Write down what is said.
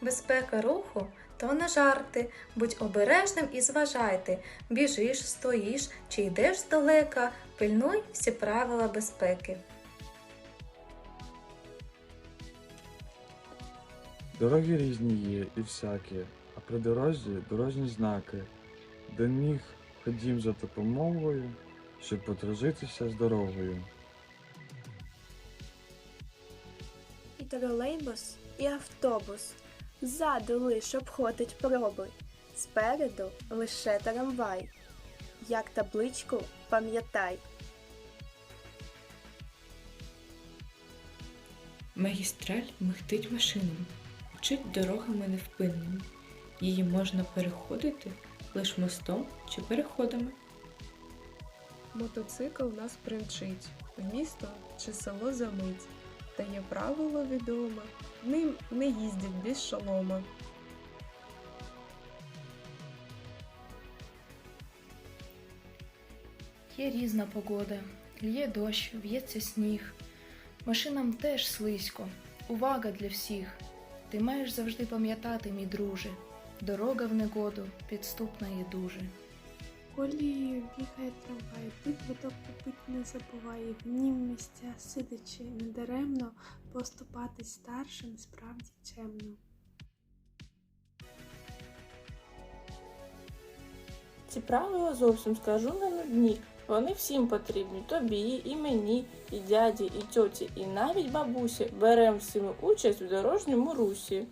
Безпека руху то не жарти. Будь обережним і зважайте. Біжиш, стоїш чи йдеш здалека, пильнуй всі правила безпеки. Дороги різні є і всякі, а при дорозі дорожні знаки. До них ходім за допомогою, щоб подружитися з дорогою. І тролейбус, і автобус. Ззаду лиш обходить проби, спереду лише трамвай. Як табличку пам'ятай. Магістраль михтить машинам, вчить дорогами невпинними. Її можна переходити лиш мостом чи переходами. Мотоцикл нас примчить в місто чи село за мить. Та є правило відоме, ним не їздять без шолома. Є різна погода, лє дощ, в'ється сніг. Машинам теж слизько. Увага для всіх. Ти маєш завжди пам'ятати, мій друже. Дорога в негоду підступна є дуже. Колією бігає трамвай, ти квиток купить не забувай, в нім місця сидячи недаремно, поступатись старшим справді чемно. Ці правила зовсім скажу не нудні. Вони всім потрібні, тобі, і мені, і дяді, і тьоті, і навіть бабусі. Берем всі участь в дорожньому русі.